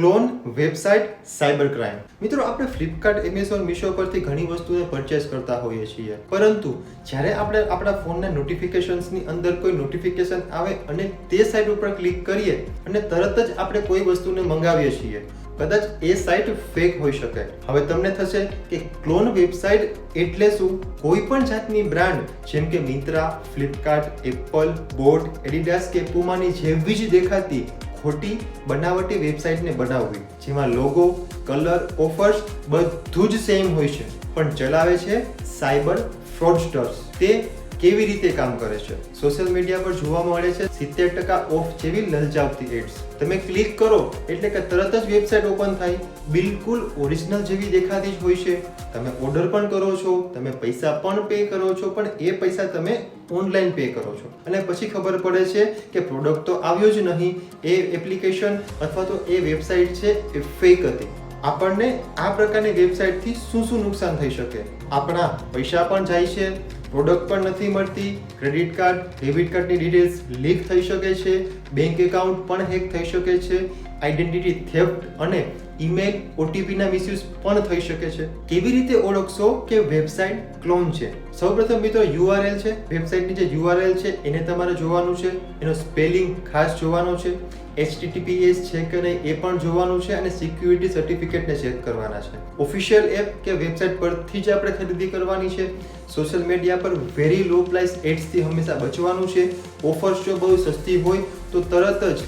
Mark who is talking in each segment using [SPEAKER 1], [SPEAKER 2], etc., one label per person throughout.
[SPEAKER 1] Clone website cyber crime મિત્રો, આપણે Flipkart, Amazon, Meesho પરથી ઘણી વસ્તુને પરચેસ કરતા હોઈએ છીએ. પરંતુ જ્યારે આપણે આપણા ફોનના નોટિફિકેશન્સની અંદર કોઈ નોટિફિકેશન આવે અને તે સાઇટ ઉપર ક્લિક કરીએ અને તરત જ આપણે કોઈ વસ્તુને મંગાવીએ છીએ, કદાચ એ સાઇટ ફેક હોઈ શકે. હવે તમને થશે કે ક્લોન વેબસાઇટ એટલે શું? કોઈ પણ જાતની બ્રાન્ડ, જેમ કે Myntra, Flipkart, Apple, boat, Adidas કે પુમાની જેવી જ દેખાતી ખોટી બનાવટી વેબસાઇટને બનાવવી, જેમાં લોગો કલર ઓફર્સ બધું જ સેમ હોય છે. પણ ચલાવે છે સાયબર ફ્રોડસ્ટર્સ તે કેવી રીતે કામ કરે છે? સોશિયલ મીડિયા પર જોવા મળે છે સિત્તેર ટકા ઓફ જેવી લલચાવતી એડ્સ તમે ક્લિક કરો એટલે કે તરત જ વેબસાઇટ ઓપન થાય. બિલકુલ ઓરિજિનલ જેવી દેખાતી જ હોય છે. તમે ઓર્ડર પણ કરો છો, તમે પૈસા પણ પે કરો છો, પણ એ પૈસા તમે ઓનલાઈન પે કરો છો. અને પછી ખબર પડે છે કે પ્રોડક્ટ તો આવ્યો જ નહીં. એ એપ્લિકેશન અથવા તો એ વેબસાઇટ છે એ ફેક હતી. આપણને આ પ્રકારની વેબસાઇટથી શું શું નુકસાન થઈ શકે? આપણા પૈસા પણ જાય છે પ્રોડક્ટ પણ નથી મળતી ક્રેડિટ કાર્ડ ડેબિટ કાર્ડની ડિટેલ્સ લીક થઈ શકે છે. બેંક એકાઉન્ટ પણ હેક થઈ શકે છે આઈડેન્ટિટી થેફ્ટ અને ઈમેલ ઓટીપીના મિસયુઝ પણ થઈ શકે છે. કેવી રીતે ઓળખશો કે વેબસાઇટ ક્લોન છે? સૌપ્રથમ મિત્રો યુઆરએલ છે. વેબસાઇટની જે યુઆરએલ છે, એને તમારે જોવાનું છે. એનો સ્પેલિંગ ખાસ જોવાનો છે. એચટીટીપીએસ છે કે નહીં, એ પણ જોવાનું છે અને સિક્યુરિટી સર્ટિફિકેટને ચેક કરવાના છે. ઓફિશિયલ એપ કે વેબસાઇટ પરથી જ આપણે ખરીદી કરવાની છે. સોશિયલ મીડિયા પર વેરી લો પ્રાઇસ એડ્સથી હંમેશા બચવાનું છે. ઓફર્સ જો બહુ સસ્તી હોય તો તરત જ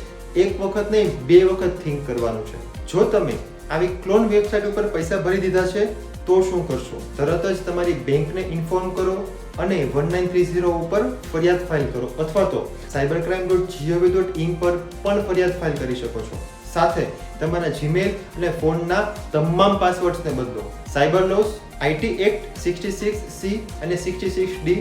[SPEAKER 1] એક વખત નહીં, બે વખત થિંક કરવાનું છે. જો તમે આવી ક્લોન વેબસાઇટ ઉપર પૈસા ભરી દીધા છે, તો શું કરશો? તરત જ તમારી બેંકને ઇન્ફોર્મ કરો અને વન નાઇન થ્રી ઝીરો ઉપર ફરિયાદ ફાઇલ કરો. અથવા તો cyber crime dot gov dot in પર પણ ફરિયાદ ફાઇલ કરી શકો છો. સાથે તમારા જીમેલ અને ફોનના તમામ પાસવર્ડ્સને બદલો. Cyber laws IT act sixty six C અને sixty six D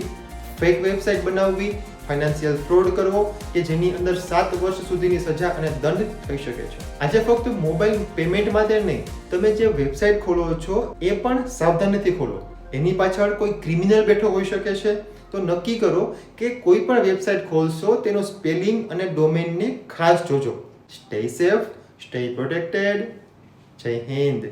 [SPEAKER 1] fake website બનાવવી ફાઇનાન્શિયલ ફ્રોડ કરવો કે જેની અંદર સાત વર્ષ સુધીની સજા અને દંડ થઈ શકે છે. આજે ફક્ત મોબાઈલ પેમેન્ટ માટે નહીં, તમે જે વેબસાઇટ ખોલો છો, એ પણ સાવધાનીથી ખોલો. એની પાછળ કોઈ ક્રિમિનલ બેઠો હોઈ શકે છે. તો નક્કી કરો કે કોઈ પણ વેબસાઇટ ખોલશો, તેનો સ્પેલિંગ અને ડોમેનને ખાસ જોજો. Stay safe, stay protected. જય હિન્દ.